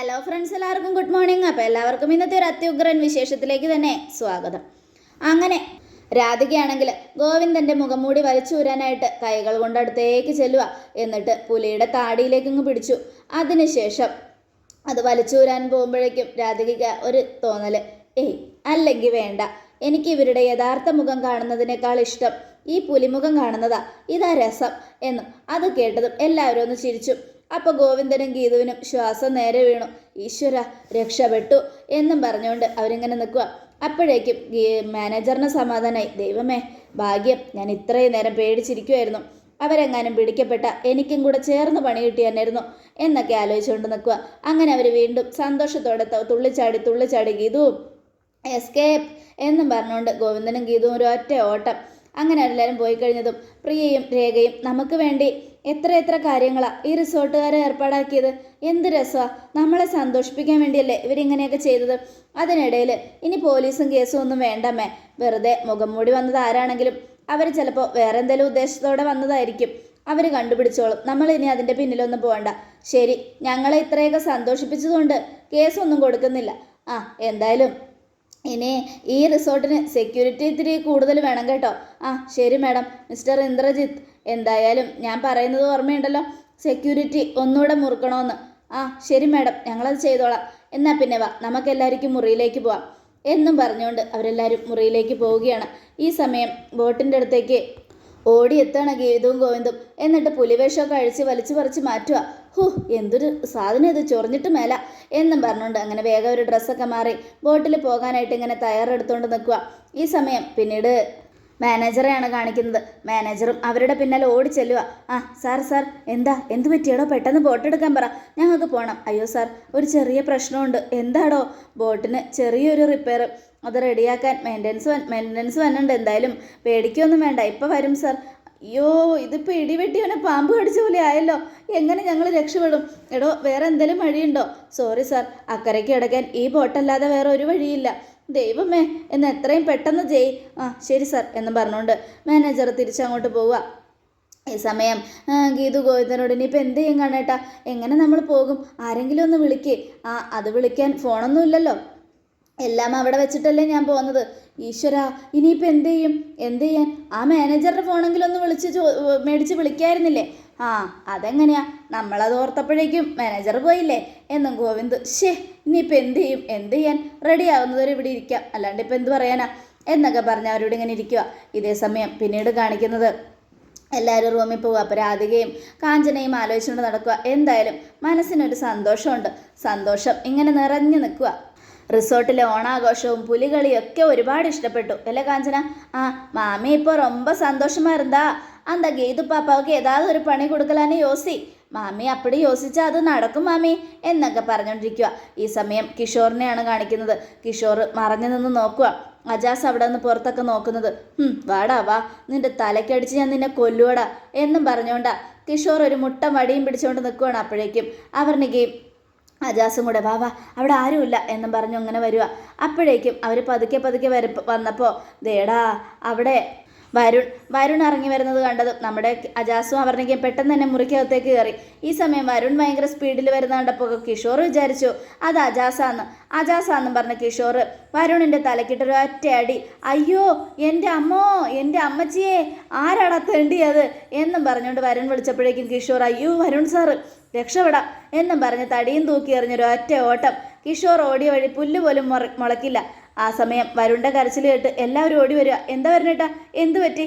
Hello friends എല്ലാവർക്കും good morning അപ്പോൾ എല്ലാവർക്കും ഇന്നത്തെ ഒരു അത്യുഗ്രൻ വിശേഷത്തിലേക്ക് തന്നെ സ്വാഗതം. അങ്ങനെ രാധികയാണെങ്കിൽ ഗോവിന്ദന്റെ മുഖംമൂടി വലിച്ചൂരാനായിട്ട് കൈകൾ കൊണ്ട് അടുത്തേക്ക് ചെല്ലുക. എന്നിട്ട് പുലിയുടെ താടിയിലേക്ക് ഇങ്ങ് പിടിച്ചു. അതിനുശേഷം അത് വലിച്ചൂരാൻ പോകുമ്പോഴേക്കും രാധികയ്ക്ക് ഒരു തോന്നൽ ഏയ് അല്ലെങ്കിൽ വേണ്ട. എനിക്ക് ഇവരുടെ യഥാർത്ഥ മുഖം കാണുന്നതിനേക്കാൾ ഇഷ്ടം ഈ പുലിമുഖം കാണുന്നതാ. ഇതാ രസം എന്നും അത് കേട്ടതും എല്ലാവരും ഒന്ന് ചിരിച്ചു. അപ്പോൾ ഗോവിന്ദനും ഗീതുവിനും ശ്വാസം നേരെ വീണു. ഈശ്വര രക്ഷപ്പെട്ടു എന്നും പറഞ്ഞുകൊണ്ട് അവരിങ്ങനെ നിൽക്കുക അപ്പോഴേക്കും മാനേജറിന് സമാധാനമായി ദൈവമേ ഭാഗ്യം ഞാൻ ഇത്രയും നേരം പേടിച്ചിരിക്കുമായിരുന്നു അവരെങ്ങാനും പിടിക്കപ്പെട്ട എനിക്കും കൂടെ ചേർന്ന് പണി കിട്ടിയെന്നായിരുന്നു എന്നൊക്കെ ആലോചിച്ചുകൊണ്ട് നിൽക്കുക അങ്ങനെ അവർ വീണ്ടും സന്തോഷത്തോടെ തുള്ളിച്ചാടി തുള്ളിച്ചാടി ഗീതുവും എസ്കേപ്പ് എന്നും പറഞ്ഞുകൊണ്ട് ഗോവിന്ദനും ഗീതുവും ഒരു ഒറ്റ ഓട്ടം. അങ്ങനെ എല്ലാവരും പോയി കഴിഞ്ഞതും പ്രിയയും രേഖയും നമുക്ക് വേണ്ടി എത്ര എത്ര കാര്യങ്ങളാണ് ഈ റിസോർട്ടുകാരെ ഏർപ്പാടാക്കിയത്? എന്ത് രസമാണ് നമ്മളെ സന്തോഷിപ്പിക്കാൻ വേണ്ടിയല്ലേ ഇവരിങ്ങനെയൊക്കെ ചെയ്തത്. അതിനിടയിൽ ഇനി പോലീസും കേസും ഒന്നും വേണ്ടമ്മേ. വെറുതെ മുഖം മൂടി വന്നത് ആരാണെങ്കിലും. അവർ ചിലപ്പോൾ വേറെ എന്തെങ്കിലും ഉദ്ദേശത്തോടെ വന്നതായിരിക്കും. അവർ കണ്ടുപിടിച്ചോളും. നമ്മൾ ഇനി അതിന്റെ പിന്നിലൊന്നും പോകണ്ട ശരി ഞങ്ങളെ ഇത്രയൊക്കെ സന്തോഷിപ്പിച്ചതുകൊണ്ട് കേസൊന്നും കൊടുക്കുന്നില്ല. ആ എന്തായാലും ഇനി ഈ റിസോർട്ടിന് സെക്യൂരിറ്റി ഇത്തിരി കൂടുതൽ വേണം കേട്ടോ. ആ ശരി മാഡം. മിസ്റ്റർ ഇന്ദ്രജിത്ത്. എന്തായാലും ഞാൻ പറയുന്നത് ഓർമ്മയുണ്ടല്ലോ? സെക്യൂരിറ്റി ഒന്നുകൂടെ മുറുക്കണമെന്ന് ആ ശരി മാഡം. ഞങ്ങളത് ചെയ്തോളാം. എന്നാൽ പിന്നെ വാ. നമുക്കെല്ലാവർക്കും മുറിയിലേക്ക് പോവാം. എന്നും പറഞ്ഞുകൊണ്ട് അവരെല്ലാവരും മുറിയിലേക്ക് പോവുകയാണ്. ഈ സമയം ബോട്ടിന്റെ അടുത്തേക്ക് ഓടിയെത്താണ് ഗീതവും ഗോവിന്ദും. എന്നിട്ട് പുലിവേഷമൊക്കെ അഴിച്ച് വലിച്ചു പറിച്ച് മാറ്റുക ഹു എന്തൊരു സാധനം ഇത്. ചൊറിഞ്ഞിട്ട് മേല. എന്നും പറഞ്ഞുകൊണ്ട് അങ്ങനെ വേഗം ഒരു ഡ്രസ്സൊക്കെ മാറി ബോട്ടിൽ പോകാനായിട്ട് ഇങ്ങനെ തയ്യാറെടുത്തുകൊണ്ട് നിൽക്കുക ഈ സമയം പിന്നീട് മാനേജറെയാണ് കാണിക്കുന്നത്. മാനേജറും അവരുടെ പിന്നാലെ ഓടി ചെല്ലുക ആ സാർ സാർ എന്താ? എന്ത് പറ്റിയാടോ? പെട്ടെന്ന് ബോട്ട് എടുക്കാൻ പറ. ഞങ്ങൾക്ക് പോകണം അയ്യോ സാർ ഒരു ചെറിയ പ്രശ്നമുണ്ട്. എന്താടോ? ബോട്ടിന് ചെറിയൊരു റിപ്പയർ അത് റെഡിയാക്കാൻ മെയിന്റനൻസ് മെയിന്റനൻസ് വന്നുണ്ട് എന്തായാലും പേടിക്കൊന്നും വേണ്ട. ഇപ്പോൾ വരും സാർ. അയ്യോ ഇതിപ്പോൾ ഇടിവെട്ടി അവനെ പാമ്പ് കടിച്ച പോലെ ആയല്ലോ. എങ്ങനെ ഞങ്ങൾ രക്ഷപ്പെടും? എടോ വേറെ എന്തെങ്കിലും വഴിയുണ്ടോ? Sorry sir. അക്കരയ്ക്ക് കിടക്കാൻ ഈ ബോട്ടല്ലാതെ വേറെ ഒരു വഴിയില്ല. ദൈവമേ എന്ന് എത്രയും പെട്ടെന്ന് ജയ് ആ ശരി സർ എന്ന് പറഞ്ഞുകൊണ്ട് മാനേജർ തിരിച്ചങ്ങോട്ട് പോവുക. ഈ സമയം ഗീതു ഗോവിന്ദനോട് ഇനിയിപ്പോൾ എന്ത് ചെയ്യും കാണേട്ടാ? എങ്ങനെ നമ്മൾ പോകും? ആരെങ്കിലും ഒന്ന് വിളിക്കേ. ആ അത് വിളിക്കാൻ ഫോണൊന്നും ഇല്ലല്ലോ. എല്ലാം അവിടെ വെച്ചിട്ടല്ലേ ഞാൻ പോകുന്നത്. ഈശ്വര ഇനിയിപ്പോൾ എന്ത് ചെയ്യും? എന്ത് ചെയ്യാൻ? ആ മാനേജറുടെ ഫോണെങ്കിലും ഒന്ന് വിളിച്ച് മേടിച്ച് വിളിക്കായിരുന്നില്ലേ? ആ അതെങ്ങനെയാ? നമ്മളത് ഓർത്തപ്പോഴേക്കും മാനേജർ പോയില്ലേ? എന്നും ഗോവിന്ദ് ഷേ ഇനിയിപ്പം എന്ത് ചെയ്യും? എന്ത് ചെയ്യാൻ? റെഡി ആവുന്നവരെ ഇവിടെ ഇരിക്കാം. അല്ലാണ്ട് ഇപ്പം എന്ത് പറയാനാ? എന്നൊക്കെ പറഞ്ഞ് അവരോട് ഇങ്ങനെ ഇരിക്കുക ഇതേ സമയം പിന്നീട് കാണിക്കുന്നത് എല്ലാവരും റൂമിൽ പോവുക അപ്പം രാധികയും കാഞ്ചനയും ആലോചിച്ചുകൊണ്ട് നടക്കുക എന്തായാലും മനസ്സിനൊരു സന്തോഷമുണ്ട്. സന്തോഷം ഇങ്ങനെ നിറഞ്ഞു നിൽക്കുക റിസോർട്ടിലെ ഓണാഘോഷവും പുലികളിയൊക്കെ ഒരുപാട് ഇഷ്ടപ്പെട്ടു. അല്ലേ കാഞ്ചന? ആ മാമി ഇപ്പോൾ ரொம்ப സന്തോഷമായിരുന്നാ அந்த கீது பாப்பாவுக்கு ஏதாவது ஒரு പണി കൊടുക്കലാന്ന് യോസി മാമി അപ്പടി യോസിച്ചാൽ അത് നടക്കും മാമി എന്നൊക്കെ പറഞ്ഞുകൊണ്ടിരിക്കുക ഈ സമയം കിഷോറിനെയാണ് കാണിക്കുന്നത് കിഷോർ മറഞ്ഞു നിന്ന് നോക്കുക അജാസ് അവിടെ നിന്ന് പുറത്തൊക്കെ നോക്കുന്നത് "ഹും, വാടാ വാ നിന്റെ തലക്കടിച്ച് ഞാൻ നിന്നെ കൊല്ലുവടാ എന്നും പറഞ്ഞുകൊണ്ടാ കിഷോർ ഒരു മുട്ട വടിയും പിടിച്ചുകൊണ്ട് നിൽക്കുവാണ് അപ്പോഴേക്കും അവർണികയും അജാസും കൂടെ വാ വാ അവിടെ ആരുമില്ല എന്നും പറഞ്ഞു അങ്ങനെ വരിക അപ്പോഴേക്കും അവർ പതുക്കെ പതുക്കെ വര വന്നപ്പോൾ ദേടാ അവിടെ വരുൺ വരുൺ ഇറങ്ങി വരുന്നത് കണ്ടതും നമ്മുടെ അജാസും അവർണിക്കും പെട്ടെന്ന് തന്നെ മുറിക്കകത്തേക്ക് കയറി. ഈ സമയം വരുൺ ഭയങ്കര സ്പീഡിൽ വരുന്ന കണ്ടപ്പോൾ കിഷോർ വിചാരിച്ചു അത് അജാസാന്ന്. അജാസാന്നും പറഞ്ഞ കിഷോർ വരുണിന്റെ തലക്കിട്ടൊരു ഒറ്റ അടി. അയ്യോ എന്റെ അമ്മോ എന്റെ അമ്മച്ചിയെ ആരാടാ തേണ്ടിയത്? എന്നും പറഞ്ഞുകൊണ്ട് വരുൺ വിളിച്ചപ്പോഴേക്കും കിഷോർ അയ്യോ വരുൺ സാറ് രക്ഷപ്പെടാം. എന്നും പറഞ്ഞ് തടിയും തൂക്കി എറിഞ്ഞൊരു ഒറ്റ ഓട്ടം. കിഷോർ ഓടിയ വഴി പുല്ല് പോലും മുറ മുളക്കില്ല ആ സമയം വരുണ്ട കരച്ചിൽ കേട്ട് എല്ലാവരും ഓടി വരിക. എന്താ വരണേട്ടാ എന്ത് പറ്റി?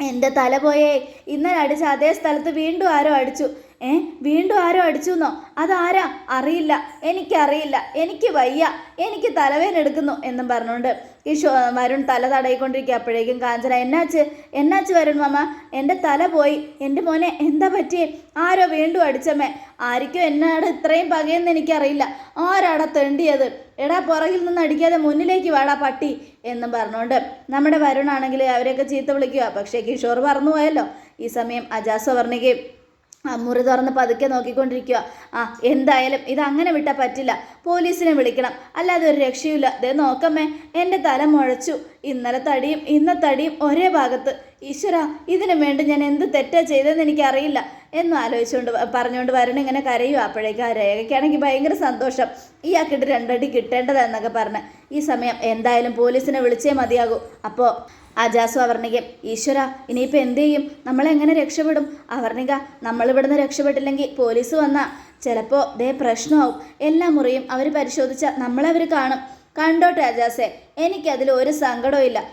എന്റെ തല പോയേ. ഇന്നലെ അടിച്ച അതേ സ്ഥലത്ത് വീണ്ടും ആരോ അടിച്ചു. ഏ? വീണ്ടും ആരോ അടിച്ചു എന്നോ അതാരാ? അറിയില്ല. എനിക്കറിയില്ല. എനിക്ക് വയ്യ. എനിക്ക് തലവേദന എടുക്കുന്നു എന്നും പറഞ്ഞുകൊണ്ട് കിഷോ വരുൺ തല തടയിക്കൊണ്ടിരിക്കുക. അപ്പോഴേക്കും കാഞ്ചന എന്നാച്ച്? എന്നാച്ച് വരുൺ മാമ? എന്റെ തല പോയി. എന്റെ മോനെ എന്താ പറ്റിയേ? ആരോ വീണ്ടും അടിച്ചമ്മേ. ആരിക്കും എന്നാട് ഇത്രയും പകയെന്ന് എനിക്കറിയില്ല. ആരാടാ തെണ്ടിയത്? എടാ പുറകിൽ നിന്ന് അടിക്കാതെ മുന്നിലേക്ക് വാടാ പട്ടി. എന്നും പറഞ്ഞുകൊണ്ട് നമ്മുടെ വരുണാണെങ്കിൽ അവരെയൊക്കെ ചീത്ത വിളിക്കുക. പക്ഷേ കിഷോർ പറന്നു പോയല്ലോ ഈ സമയം അജാസ് വർണികയും മുറി തുറന്ന് പതുക്കെ നോക്കിക്കൊണ്ടിരിക്കുക. ആ എന്തായാലും ഇത് അങ്ങനെ വിട്ടാൽ പറ്റില്ല. പോലീസിനെ വിളിക്കണം. അല്ലാതെ ഒരു രക്ഷയുമില്ല. ദേ നോക്കമ്മേ എന്റെ തല മുഴച്ചു. ഇന്നലെ തടിയും ഇന്ന തടിയും ഒരേ ഭാഗത്ത്. ഈശ്വര ഇതിനു വേണ്ടി ഞാൻ എന്ത് തെറ്റാ ചെയ്തതെന്ന് എനിക്കറിയില്ല. എന്ന് ആലോചിച്ചുകൊണ്ട് പറഞ്ഞുകൊണ്ട് വരണം ഇങ്ങനെ കരയും അപ്പോഴേക്കും ആ രേഖയ്ക്കാണെങ്കിൽ ഭയങ്കര സന്തോഷം. ഇയാൾക്കിട്ട് രണ്ടടി കിട്ടേണ്ടതെന്നൊക്കെ പറഞ്ഞ്. ഈ സമയം എന്തായാലും പോലീസിനെ വിളിച്ചേ മതിയാകൂ. അപ്പോൾ അജാസു അവർണികയും ഈശ്വര ഇനിയിപ്പോൾ എന്ത് ചെയ്യും? നമ്മളെങ്ങനെ രക്ഷപ്പെടും? അവർണിക നമ്മളിവിടുന്ന് രക്ഷപ്പെട്ടില്ലെങ്കിൽ പോലീസ് വന്നാൽ ചിലപ്പോൾ ദേ പ്രശ്നമാവും. എല്ലാ മുറിയും അവർ പരിശോധിച്ചാൽ നമ്മളവർ കാണും. കണ്ടോട്ടെ അജാസെ എനിക്കതിൽ ഒരു സങ്കടവും ഇല്ല.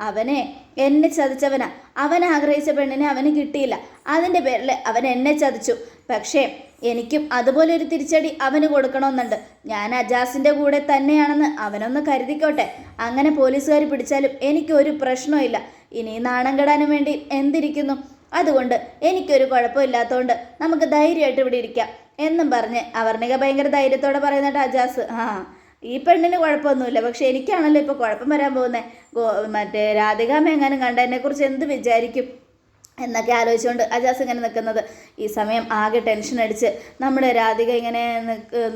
അവനെ എന്നെ ചതിച്ചവനാ. അവൻ ആഗ്രഹിച്ച പെണ്ണിനെ അവന് കിട്ടിയില്ല. അതിന്റെ പേരിൽ അവൻ എന്നെ ചതിച്ചു. പക്ഷേ എനിക്കും അതുപോലെ ഒരു തിരിച്ചടി അവന് കൊടുക്കണമെന്നുണ്ട്. ഞാൻ അജാസിന്റെ കൂടെ തന്നെയാണെന്ന് അവനൊന്ന് കരുതിക്കോട്ടെ. അങ്ങനെ പോലീസുകാർ പിടിച്ചാലും എനിക്കൊരു പ്രശ്നമില്ല ഇനി നാണം കെടാനും വേണ്ടി എന്തിരിക്കുന്നു? അതുകൊണ്ട് എനിക്കൊരു കുഴപ്പമില്ലാത്തതുകൊണ്ട് നമുക്ക് ധൈര്യമായിട്ട് ഇവിടെ ഇരിക്കാം എന്നും പറഞ്ഞ് അവർണിക ഭയങ്കര ധൈര്യത്തോടെ പറയുന്നുണ്ട് അജാസ്. ആ ഈ പെണ്ണിന് കുഴപ്പമൊന്നുമില്ല. പക്ഷെ എനിക്കാണല്ലോ ഇപ്പോൾ കുഴപ്പം വരാൻ പോകുന്നത് മറ്റേ രാധികാമ്മ എങ്ങാനും കുറിച്ച് എന്ത് വിചാരിക്കും? എന്നൊക്കെ ആലോചിച്ചുകൊണ്ട് അജാസ് ഇങ്ങനെ നിൽക്കുന്നത്. ഈ സമയം ആകെ ടെൻഷൻ അടിച്ച് നമ്മുടെ രാധിക ഇങ്ങനെ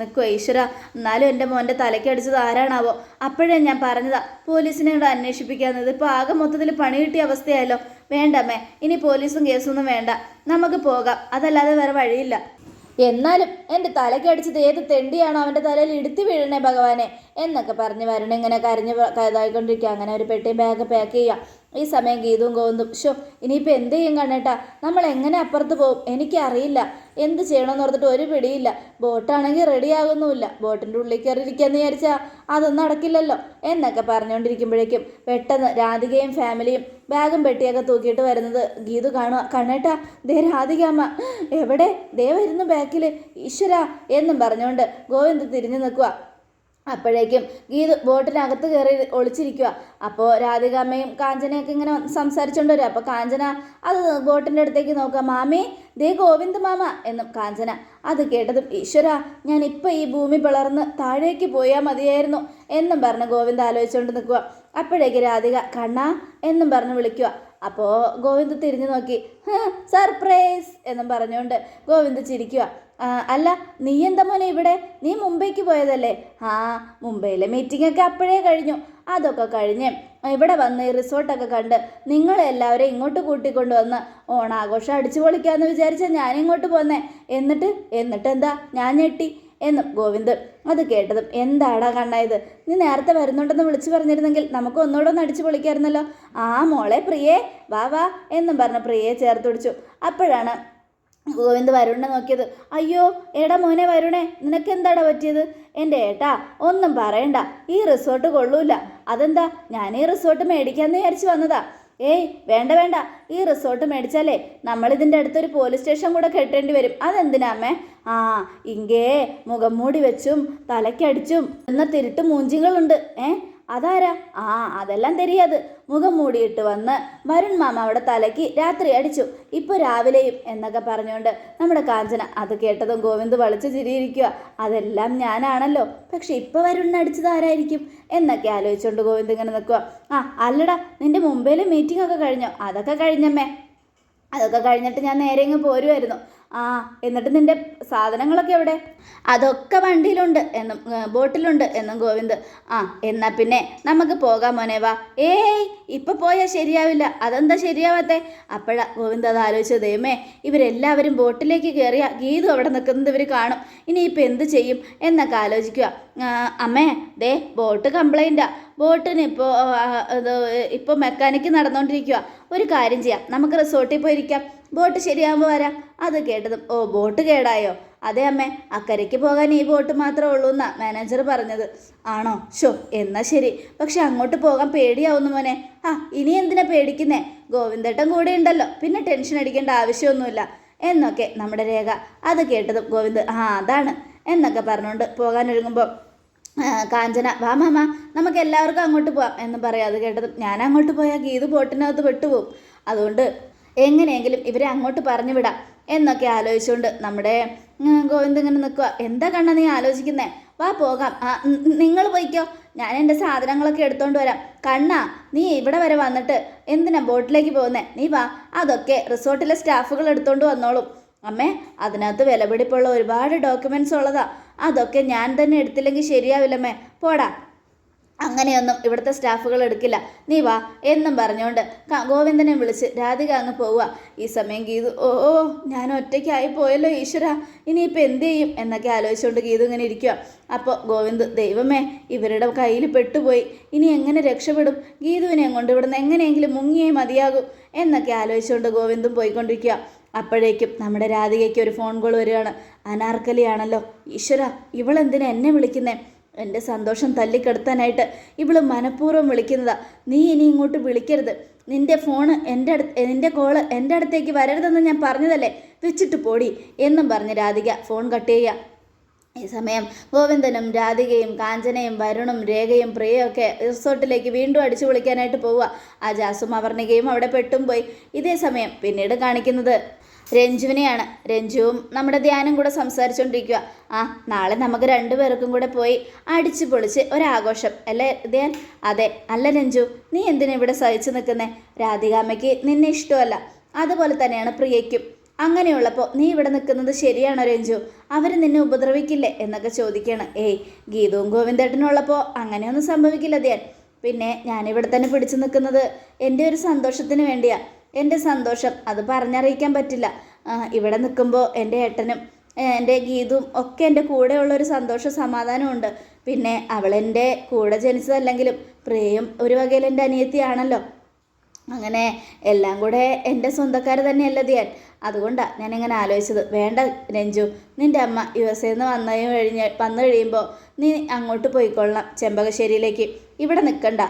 നിൽക്കുക ഈശ്വര എന്നാലും എന്റെ മോന്റെ തലയ്ക്ക് അടിച്ചത് ആരാണാവോ? അപ്പോഴേ ഞാൻ പറഞ്ഞതാ പോലീസിനെ കൂടെ അന്വേഷിപ്പിക്കാമെന്നത് ഇപ്പോൾ ആകെ മൊത്തത്തിൽ പണി കിട്ടിയ അവസ്ഥയായല്ലോ. വേണ്ടമ്മേ ഇനി പോലീസും കേസൊന്നും വേണ്ട. നമുക്ക് പോകാം. അതല്ലാതെ വേറെ വഴിയില്ല. എന്നാലും എന്റെ തലയ്ക്ക് അടിച്ചത് ഏത് തെണ്ടിയാണോ അവന്റെ തലയിൽ ഇടുത്തി വീഴണേ ഭഗവാനെ? എന്നൊക്കെ പറഞ്ഞ് വരണേ ഇങ്ങനെ കരഞ്ഞ് ഇതായിക്കൊണ്ടിരിക്കുക അങ്ങനെ ഒരു പെട്ടി ബാഗ് പാക്ക് ചെയ്യുക ഈ സമയം ഗീതവും ഗോവിന്ദും ഷോ ഇനിയിപ്പോൾ എന്ത് ചെയ്യും കണ്ണേട്ടാ? നമ്മൾ എങ്ങനെ അപ്പുറത്ത് പോകും? എനിക്കറിയില്ല. എന്ത് ചെയ്യണമെന്ന് ഓർത്തിട്ട് ഒരു പിടിയില്ല. ബോട്ടാണെങ്കിൽ റെഡി ആകുന്നുമില്ല. ബോട്ടിന്റെ ഉള്ളിൽ കയറിയിരിക്കാന്ന് വിചാരിച്ചാൽ അതൊന്നും നടക്കില്ലല്ലോ. എന്നൊക്കെ പറഞ്ഞുകൊണ്ടിരിക്കുമ്പോഴേക്കും പെട്ടെന്ന് രാധികയും ഫാമിലിയും ബാഗും പെട്ടിയൊക്കെ തൂക്കിയിട്ട് വരുന്നത് ഗീതു കാണുക കണ്ണേട്ടാ ദേ രാധികാമ്മ എവിടെ? ദേ വരുന്നു ബാക്കിൽ ഈശ്വര എന്നും പറഞ്ഞുകൊണ്ട് ഗോവിന്ദ് തിരിഞ്ഞു നിൽക്കുക അപ്പോഴേക്കും ഗീത് ബോട്ടിനകത്ത് കയറി ഒളിച്ചിരിക്കുക അപ്പോൾ രാധികാമ്മയും കാഞ്ചനയൊക്കെ ഇങ്ങനെ സംസാരിച്ചുകൊണ്ട് വരും അപ്പോൾ കാഞ്ചന അത് ബോട്ടിന്റെ അടുത്തേക്ക് നോക്കുക. മാമി ദേ ഗോവിന്ദ് മാമ എന്നും കാഞ്ചന അത് കേട്ടതും ഈശ്വര ഞാൻ ഇപ്പം ഈ ഭൂമി പിളർന്ന് താഴേക്ക് പോയാൽ മതിയായിരുന്നു എന്നും പറഞ്ഞ് ഗോവിന്ദ് ആലോചിച്ചുകൊണ്ട് നിൽക്കുക അപ്പോഴേക്ക് രാധിക കണ്ണാ എന്നും പറഞ്ഞ് വിളിക്കുക അപ്പോൾ ഗോവിന്ദ് തിരിഞ്ഞു നോക്കി. സർപ്രൈസ് എന്നും പറഞ്ഞുകൊണ്ട് ഗോവിന്ദ് ചിരിക്കുക അല്ല നീ എന്താ മോനെ ഇവിടെ? നീ മുംബൈക്ക് പോയതല്ലേ? ആ മുംബൈയിലെ മീറ്റിംഗ് ഒക്കെ അപ്പോഴേ കഴിഞ്ഞു. അതൊക്കെ കഴിഞ്ഞ് ഇവിടെ വന്ന് ഈ റിസോർട്ടൊക്കെ കണ്ട് നിങ്ങളെല്ലാവരെയും ഇങ്ങോട്ട് കൂട്ടിക്കൊണ്ട് വന്ന് ഓണാഘോഷം അടിച്ചു പൊളിക്കാമെന്ന് വിചാരിച്ചാൽ ഞാനിങ്ങോട്ട് പോന്നേ. എന്നിട്ട് എന്നിട്ട് എന്താ ഞാൻ ഞെട്ടി. എന്നും ഗോവിന്ദ് അത് കേട്ടതും എന്താടാ കണ്ണായത് നീ നേരത്തെ വരുന്നുണ്ടെന്ന് വിളിച്ചു പറഞ്ഞിരുന്നെങ്കിൽ നമുക്ക് ഒന്നുകൂടെ ഒന്ന് അടിച്ചു പൊളിക്കായിരുന്നല്ലോ. ആ മോളെ പ്രിയേ വാ വാ എന്നും പറഞ്ഞ് പ്രിയയെ ചേർത്ത് പിടിച്ചു. അപ്പോഴാണ് ഗോവിന്ദ് വരുണിനെ നോക്കിയത്. അയ്യോ എടാ മോനെ വരുണേ നിനക്ക് എന്താടാ പറ്റിയത്? എന്റെ ഏട്ടാ ഒന്നും പറയണ്ട. ഈ റിസോർട്ട് കൊള്ളൂല. അതെന്താ? ഞാൻ ഈ റിസോർട്ട് മേടിക്കാമെന്ന് വിചാരിച്ച് വന്നതാ. ഏയ് വേണ്ട വേണ്ട. ഈ റിസോർട്ട് മേടിച്ചാലേ നമ്മൾ ഇതിന്റെ അടുത്തൊരു പോലീസ് സ്റ്റേഷൻ കൂടെ കെട്ടേണ്ടി വരും. അതെന്തിനാമേ ആ ഇങ്കേ മുഖം മൂടി വെച്ചും തലക്കടിച്ചും എന്ന തിരുട്ട് മൂഞ്ചികളുണ്ട്. ഏ? അതാരാ? ആ അതെല്ലാം തെരിയാത്. മുഖം മൂടിയിട്ട് വന്ന് വരുൺ മാമ അവിടെ തലയ്ക്ക് രാത്രി അടിച്ചു. ഇപ്പോൾ രാവിലെയും എന്നൊക്കെ പറഞ്ഞുകൊണ്ട് നമ്മുടെ കാഞ്ചന അത് കേട്ടതും ഗോവിന്ദ് വളിച്ചു ചിരിയിരിക്കുക അതെല്ലാം ഞാനാണല്ലോ. പക്ഷെ ഇപ്പോൾ വരുണിന് അടിച്ചത് ആരായിരിക്കും? എന്നൊക്കെ ആലോചിച്ചുകൊണ്ട് ഗോവിന്ദ് ഇങ്ങനെ നിൽക്കുക ആ അല്ലടാ നിന്റെ മുംബൈയിലെ മീറ്റിംഗ് ഒക്കെ കഴിഞ്ഞോ? അതൊക്കെ കഴിഞ്ഞമ്മേ. അതൊക്കെ കഴിഞ്ഞിട്ട് ഞാൻ നേരെ ഇങ്ങ് പോരുമായിരുന്നു ആ എന്നിട്ട് നിന്റെ സാധനങ്ങളൊക്കെ എവിടെ? അതൊക്കെ വണ്ടിയിലുണ്ട് എന്നും ബോട്ടിലുണ്ട് എന്നും ഗോവിന്ദ്. ആ എന്നാ പിന്നെ നമുക്ക് പോകാം മോനെ വാ. ഏയ് ഇപ്പൊ പോയാൽ ശരിയാവില്ല. അതെന്താ ശരിയാവാത്തെ? അപ്പോഴാ ഗോവിന്ദ് അത് ആലോചിച്ചത്. ദൈവമേ ഇവരെല്ലാവരും ബോട്ടിലേക്ക് കയറിയ ഗീതു അവിടെ നിൽക്കുന്നത് ഇവർ കാണും. ഇനി ഇപ്പൊ എന്ത് ചെയ്യും എന്നൊക്കെ ആലോചിക്കുക അമ്മേ ദേ ബോട്ട് കംപ്ലൈന്റാ ബോട്ടിന് ഇപ്പോൾ ഇപ്പോൾ മെക്കാനിക്ക് നടന്നുകൊണ്ടിരിക്കുക ഒരു കാര്യം ചെയ്യാം. നമുക്ക് റിസോർട്ടിൽ പോയിരിക്കാം. ബോട്ട് ശരിയാകുമ്പോൾ വരാം. അത് കേട്ടതും ഓ ബോട്ട് കേടായോ? അതെ അമ്മേ അക്കരയ്ക്ക് പോകാൻ ഈ ബോട്ട് മാത്രമേ ഉള്ളൂ എന്നാ മാനേജർ പറഞ്ഞത്. ആണോ? ഷോ എന്നാ ശരി. പക്ഷെ അങ്ങോട്ട് പോകാൻ പേടിയാവുന്നു മോനെ. ആ ഇനി എന്തിനാ പേടിക്കുന്നേ? ഗോവിന്ദേട്ടൻ കൂടെ ഉണ്ടല്ലോ. പിന്നെ ടെൻഷൻ അടിക്കേണ്ട ആവശ്യമൊന്നുമില്ല. എന്നൊക്കെ നമ്മുടെ രേഖ. അത് കേട്ടതും ഗോവിന്ദ് ആ അതാണ്. എന്നൊക്കെ പറഞ്ഞുകൊണ്ട് പോകാനൊരുങ്ങുമ്പോൾ കാഞ്ചന വാ മാമ നമുക്ക് എല്ലാവർക്കും അങ്ങോട്ട് പോവാം എന്ന് പറയാം. അത് കേട്ടതും ഞാൻ അങ്ങോട്ട് പോയാൽ ഗീത് ബോട്ടിനകത്ത് പെട്ടുപോകും അതുകൊണ്ട് എങ്ങനെയെങ്കിലും ഇവരെ അങ്ങോട്ട് പറഞ്ഞു വിടാം എന്നൊക്കെ ആലോചിച്ചുകൊണ്ട് നമ്മുടെ ഗോവിന്ദ് ഇങ്ങനെ നിൽക്കുക എന്താ കണ്ണ നീ ആലോചിക്കുന്നേ? വാ പോകാം. ആ നിങ്ങൾ പോയിക്കോ. ഞാൻ എന്റെ സാധനങ്ങളൊക്കെ എടുത്തോണ്ട് വരാം. കണ്ണ നീ ഇവിടെ വരെ വന്നിട്ട് എന്തിനാ ബോട്ടിലേക്ക് പോകുന്നേ? നീ വാ. അതൊക്കെ റിസോർട്ടിലെ സ്റ്റാഫുകൾ എടുത്തോണ്ട് വന്നോളും. അമ്മേ അതിനകത്ത് വിലപിടിപ്പുള്ള ഒരുപാട് ഡോക്യുമെന്റ്സ് ഉള്ളതാ. അതൊക്കെ ഞാൻ തന്നെ എടുത്തില്ലെങ്കിൽ ശരിയാവില്ലമ്മേ. പോടാ. അങ്ങനെയൊന്നും ഇവിടുത്തെ സ്റ്റാഫുകൾ എടുക്കില്ല. നീ വാ എന്നും പറഞ്ഞുകൊണ്ട് ഗോവിന്ദനെ വിളിച്ച് രാധിക അങ്ങ് പോവുക. ഈ സമയം ഗീതു ഓ ഓ ഞാൻ ഒറ്റയ്ക്കായി പോയല്ലോ ഈശ്വര. ഇനിയിപ്പോൾ എന്ത് ചെയ്യും? എന്നൊക്കെ ആലോചിച്ചുകൊണ്ട് ഗീതു ഇങ്ങനെ ഇരിക്കുക അപ്പോൾ ഗോവിന്ദ് ദൈവമേ ഇവരുടെ കയ്യിൽ പെട്ടുപോയി. ഇനി എങ്ങനെ രക്ഷപ്പെടും? ഗീതുവിനെ കൊണ്ട് ഇവിടുന്ന് എങ്ങനെയെങ്കിലും മുങ്ങിയേ മതിയാകും എന്നൊക്കെ ആലോചിച്ചുകൊണ്ട് ഗോവിന്ദും പോയിക്കൊണ്ടിരിക്കുക അപ്പോഴേക്കും നമ്മുടെ രാധികയ്ക്ക് ഒരു ഫോൺ കോൾ വരികയാണ്. അനാർക്കലിയാണല്ലോ. ഈശ്വര ഇവളെന്തിനാ എന്നെ വിളിക്കുന്നേ? എന്റെ സന്തോഷം തല്ലിക്കെടുത്താനായിട്ട് ഇവൾ മനഃപൂർവം വിളിക്കുന്നതാ. നീ ഇനി ഇങ്ങോട്ട് വിളിക്കരുത്. നിന്റെ ഫോണ് എന്റെ അടുത്ത് നിന്റെ കോൾ എന്റെ അടുത്തേക്ക് വരരുതെന്ന് ഞാൻ പറഞ്ഞതല്ലേ? വെച്ചിട്ട് പോടി എന്നും പറഞ്ഞ് രാധിക ഫോൺ കട്ട് ചെയ്യുക ഈ സമയം ഗോവിന്ദനും രാധികയും കാഞ്ചനയും വരുണും രേഖയും പ്രിയയൊക്കെ റിസോർട്ടിലേക്ക് വീണ്ടും അടിച്ചു വിളിക്കാനായിട്ട് പോവുക. ആ ജാസും അവർണികയും അവിടെ പെട്ടും പോയി. ഇതേ സമയം പിന്നീട് കാണിക്കുന്നത് രഞ്ജുവിനെയാണ്. രഞ്ജുവും നമ്മുടെ ധ്യാനം കൂടെ സംസാരിച്ചുകൊണ്ടിരിക്കുക ആ നാളെ നമുക്ക് രണ്ടുപേർക്കും കൂടെ പോയി അടിച്ചു പൊളിച്ച് ഒരാഘോഷം. അല്ലേ ധ്യാൻ? അതെ. അല്ല രഞ്ജു നീ എന്തിനാ ഇവിടെ സഹിച്ചു നിൽക്കുന്നേ? രാധികാമ്മയ്ക്ക് നിന്നെ ഇഷ്ടമല്ല. അതുപോലെ തന്നെയാണ് പ്രിയയ്ക്കും. അങ്ങനെയുള്ളപ്പോൾ നീ ഇവിടെ നിൽക്കുന്നത് ശരിയാണോ രഞ്ജു? അവർ നിന്നെ ഉപദ്രവിക്കില്ലേ എന്നൊക്കെ ചോദിക്കുകയാണ് ഏയ് ഗീതവും ഗോവിന്ദേട്ടനുള്ളപ്പോൾ അങ്ങനെയൊന്നും സംഭവിക്കില്ല ധ്യാൻ. പിന്നെ ഞാനിവിടെ തന്നെ പിടിച്ചു നിൽക്കുന്നത് എന്റെ ഒരു സന്തോഷത്തിന് വേണ്ടിയാ. എന്റെ സന്തോഷം. അത് പറഞ്ഞറിയിക്കാൻ പറ്റില്ല. ഇവിടെ നിൽക്കുമ്പോൾ എന്റെ ഏട്ടനും എന്റെ ഗീതും ഒക്കെ എന്റെ കൂടെയുള്ള ഒരു സന്തോഷ സമാധാനമുണ്ട്. പിന്നെ അവളെന്റെ കൂടെ ജനിച്ചതല്ലെങ്കിലും പ്രിയയും ഒരു വകയിൽ എന്റെ അനിയത്തിയാണല്ലോ. അങ്ങനെ എല്ലാം കൂടെ എന്റെ സ്വന്തക്കാർ തന്നെയല്ല ധ്യാൻ അതുകൊണ്ടാണ് ഞാനിങ്ങനെ ആലോചിച്ചത്. വേണ്ട രഞ്ജു നിന്റെ അമ്മ യു എസ് എന്ന് വന്നു കഴിഞ്ഞ് വന്നു കഴിയുമ്പോൾ നീ അങ്ങോട്ട് പോയിക്കൊള്ളണം ചെമ്പകശ്ശേരിയിലേക്ക്. ഇവിടെ നിൽക്കണ്ട.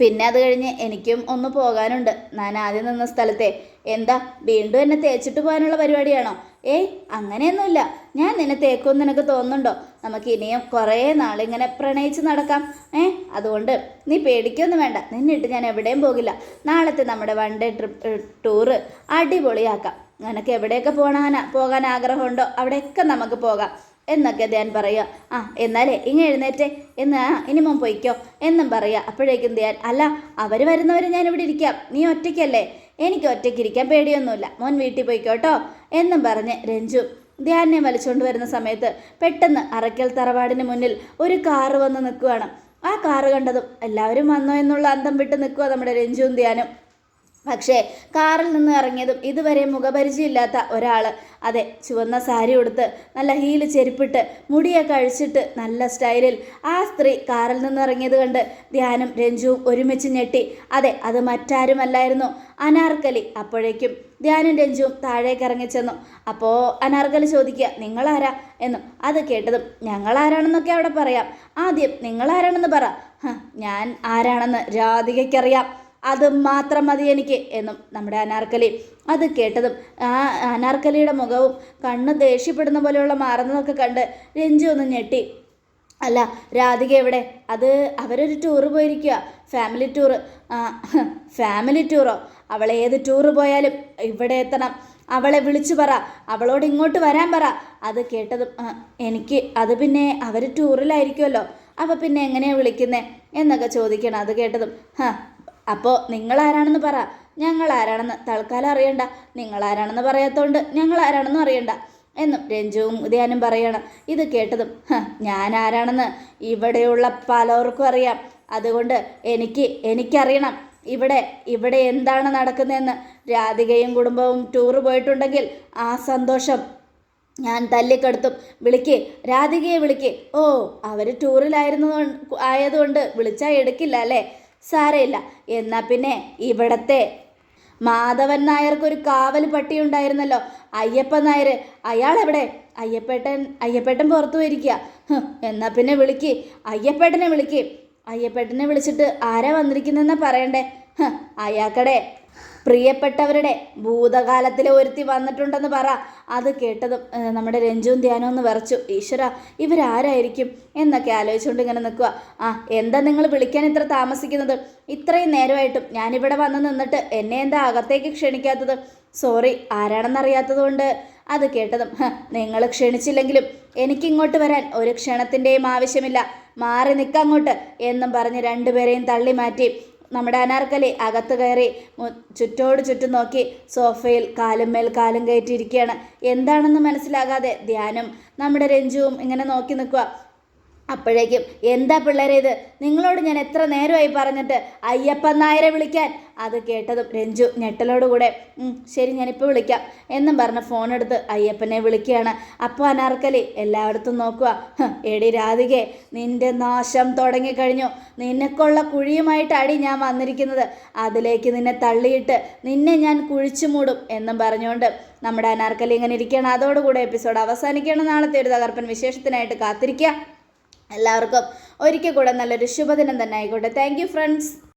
പിന്നെ അത് കഴിഞ്ഞ് എനിക്കും ഒന്ന് പോകാനുണ്ട്. ഞാൻ ആദ്യം നിന്ന സ്ഥലത്തെ. എന്താ വീണ്ടും എന്നെ തേച്ചിട്ട് പോകാനുള്ള പരിപാടിയാണോ? ഏയ് അങ്ങനെയൊന്നുമില്ല. ഞാൻ നിന്നെ തേക്കുമെന്ന് നിനക്ക് തോന്നുന്നുണ്ടോ? നമുക്ക് ഇനിയും കുറേ നാളിങ്ങനെ പ്രണയിച്ച് നടക്കാം. ഏ അതുകൊണ്ട് നീ പേടിക്കൊന്നും വേണ്ട. നിന്നിട്ട് ഞാൻ എവിടെയും പോകില്ല. നാളത്തെ നമ്മുടെ വൺ ഡേ ട്രിപ്പ് ടൂറ് അടിപൊളിയാക്കാം. നിനക്ക് എവിടെയൊക്കെ പോകാനാ പോകാൻ ആഗ്രഹമുണ്ടോ? അവിടെയൊക്കെ നമുക്ക് പോകാം. എന്നൊക്കെ ധ്യാൻ പറയുക? ആ എന്നാലേ ഇങ്ങ എഴുന്നേറ്റേ. എന്ന് ഇനി മോൻ പൊയ്ക്കോ. എന്നും പറയുക. അപ്പോഴേക്കും ധ്യാൻ അല്ല അവർ വരുന്നവരെ ഞാൻ ഇവിടെ ഇരിക്കാം. നീ ഒറ്റയ്ക്കല്ലേ? എനിക്ക് ഒറ്റയ്ക്ക് ഇരിക്കാൻ പേടിയൊന്നുമില്ല. മോൻ വീട്ടിൽ പോയിക്കോട്ടോ എന്നും പറഞ്ഞ് രഞ്ജു ധ്യാനെ വലിച്ചുകൊണ്ട് വരുന്ന സമയത്ത് പെട്ടെന്ന് അറയ്ക്കൽ തറവാടിന് മുന്നിൽ ഒരു കാറ് വന്ന് നിൽക്കുകയാണ് ആ കാറ് കണ്ടതും എല്ലാവരും വന്നോ എന്നുള്ള അന്തം വിട്ട് നിൽക്കുക നമ്മുടെ രഞ്ജുവും ധ്യാനും പക്ഷേ കാറിൽ നിന്ന് ഇറങ്ങിയതും ഇതുവരെ മുഖപരിചയമില്ലാത്ത ഒരാൾ അതെ ചുവന്ന സാരി ഉടുത്ത് നല്ല ഹീൽ ചെരുപ്പിട്ട് മുടിയൊക്കെ അഴിച്ചിട്ട് നല്ല സ്റ്റൈലിൽ ആ സ്ത്രീ കാറിൽ നിന്ന് ഇറങ്ങിയത് കണ്ട് ധ്യാനം രഞ്ജുവും ഒരുമിച്ച് ഞെട്ടി. അതെ അത് മറ്റാരുമല്ലായിരുന്നു. അനാർക്കലി അപ്പോഴേക്കും ധ്യാനും രഞ്ജുവും താഴേക്ക് ഇറങ്ങിച്ചെന്നു അപ്പോൾ അനാർക്കലി ചോദിക്കുക നിങ്ങളാരാ? എന്നും. അത് കേട്ടതും ഞങ്ങളാരാണെന്നൊക്കെ അവിടെ പറയാം. ആദ്യം നിങ്ങളാരാണെന്ന് പറ. "ഹ, ഞാൻ ആരാണെന്ന് രാധികയ്ക്കറിയാം. അത് മാത്രം മതി എനിക്ക് എന്നും നമ്മുടെ അനാർക്കലി. അത് കേട്ടതും ആ അനാർക്കലിയുടെ മുഖവും കണ്ണ് ദേഷ്യപ്പെടുന്ന പോലെയുള്ള മാറുന്നതൊക്കെ കണ്ട് രഞ്ജു ഒന്ന് ഞെട്ടി. അല്ല രാധിക എവിടെ? അത് അവരൊരു ടൂറ് പോയിരിക്കുക ഫാമിലി ടൂറ്. ഫാമിലി ടൂറോ? അവൾ ഏത് ടൂറ് പോയാലും ഇവിടെ എത്തണം. അവളെ വിളിച്ചു പറ. അവളോട് ഇങ്ങോട്ട് വരാൻ പറ. അത് കേട്ടതും എനിക്ക് അത് പിന്നെ അവർ ടൂറിലായിരിക്കുമല്ലോ അപ്പോൾ പിന്നെ എങ്ങനെയാണ് വിളിക്കുന്നത് എന്നൊക്കെ ചോദിക്കണം. അത് കേട്ടതും അപ്പോൾ നിങ്ങൾ ആരാണെന്ന് പറ. ഞങ്ങൾ ആരാണെന്ന് തൽക്കാലം അറിയണ്ട. നിങ്ങൾ ആരാണെന്ന് പറയാത്തോണ്ട് ഞങ്ങൾ ആരാണെന്നും അറിയണ്ട. എന്നും രഞ്ജുവും ഉദയാനും പറയണം. ഇത് കേട്ടതും ഞാൻ ആരാണെന്ന് ഇവിടെയുള്ള പലർക്കും അറിയാം. അതുകൊണ്ട് എനിക്ക് എനിക്കറിയണം. ഇവിടെ ഇവിടെ എന്താണ് നടക്കുന്നതെന്ന്. രാധികയും കുടുംബവും ടൂറ് പോയിട്ടുണ്ടെങ്കിൽ ആ സന്തോഷം ഞാൻ തല്ലിക്കെടുത്തും. വിളിക്ക് രാധികയെ വിളിക്ക്. ഓ അവർ ടൂറിലായിരുന്നു ആയതുകൊണ്ട് വിളിച്ചാൽ എടുക്കില്ല അല്ലേ? സാരമില്ല. എന്നാൽ പിന്നെ ഇവിടത്തെ മാധവൻ നായർക്കൊരു കാവൽ പട്ടി ഉണ്ടായിരുന്നല്ലോ അയ്യപ്പൻ നായർ. അയാൾ എവിടെ അയ്യപ്പേട്ടൻ അയ്യപ്പേട്ടൻ പുറത്തു പോയിരിക്കുക. എന്നാൽ എന്നാ പിന്നെ വിളിക്ക്. അയ്യപ്പേട്ടനെ വിളിക്ക്. അയ്യപ്പേട്ടനെ വിളിച്ചിട്ട് ആരാ വന്നിരിക്കുന്നെന്നാ പറയണ്ടേ? അയാക്കടെ പ്രിയപ്പെട്ടവരുടെ ഭൂതകാലത്തിൽ ഒരുത്തി വന്നിട്ടുണ്ടെന്ന് പറ. അത് കേട്ടതും നമ്മുടെ രഞ്ജുവും ധ്യാനവും ഒന്ന് വിറച്ചു ഈശ്വര ഇവരാരായിരിക്കും എന്നൊക്കെ ആലോചിച്ചുകൊണ്ട് ഇങ്ങനെ നിൽക്കുക. ആ എന്താ നിങ്ങൾ വിളിക്കാൻ ഇത്ര താമസിക്കുന്നത്? ഇത്രയും നേരമായിട്ടും ഞാനിവിടെ വന്ന് നിന്നിട്ട് എന്നെ എന്താ അകത്തേക്ക് ക്ഷണിക്കാത്തത്? സോറി ആരാണെന്നറിയാത്തതുകൊണ്ട്. അത് കേട്ടതും നിങ്ങൾ ക്ഷണിച്ചില്ലെങ്കിലും എനിക്കിങ്ങോട്ട് വരാൻ ഒരു ക്ഷണത്തിന്റെയും ആവശ്യമില്ല. മാറി നിൽക്കങ്ങോട്ട് എന്നും പറഞ്ഞ് രണ്ടുപേരെയും തള്ളി മാറ്റി നമ്മുടെ അനാർക്കലി അകത്ത് കയറി ചുറ്റോട് ചുറ്റും നോക്കി സോഫയിൽ കാലും മേൽ കാലും കയറ്റിയിരിക്കുകയാണ്. എന്താണെന്ന് മനസ്സിലാകാതെ ധ്യാനം. നമ്മുടെ രഞ്ജുവും ഇങ്ങനെ നോക്കി നിൽക്കുക. അപ്പോഴേക്കും എന്താ പിള്ളേരെ ഇത്? നിങ്ങളോട് ഞാൻ എത്ര നേരമായി പറഞ്ഞിട്ട് അയ്യപ്പൻ നായരെ വിളിക്കാൻ? അത് കേട്ടതും രഞ്ജു ഞെട്ടലോടുകൂടെ കൂടെ ശരി ഞാനിപ്പോൾ വിളിക്കാം. എന്നും പറഞ്ഞ് ഫോൺ എടുത്ത് അയ്യപ്പനെ വിളിക്കുകയാണ്. അപ്പോൾ അനാർക്കലി എല്ലായിടത്തും നോക്കുക "ഹ്, എടി രാധികെ നിന്റെ നാശം തുടങ്ങിക്കഴിഞ്ഞു. നിനക്കുള്ള കുഴിയുമായിട്ടാടി ഞാൻ വന്നിരിക്കുന്നത്. അതിലേക്ക് നിന്നെ തള്ളിയിട്ട് നിന്നെ ഞാൻ കുഴിച്ചു മൂടും എന്നും പറഞ്ഞുകൊണ്ട് നമ്മുടെ അനാർക്കലി ഇങ്ങനെ ഇരിക്കുകയാണ്. അതോടുകൂടെ എപ്പിസോഡ് അവസാനിക്കുകയാണ്. നാളത്തെ ഒരു തകർപ്പൻ വിശേഷത്തിനായിട്ട് കാത്തിരിക്കുക. എല്ലാവർക്കും ഒരിക്കൽ കൂടെ നല്ലൊരു ശുഭദിനം തന്നെ ആയിക്കോട്ടെ. Thank friends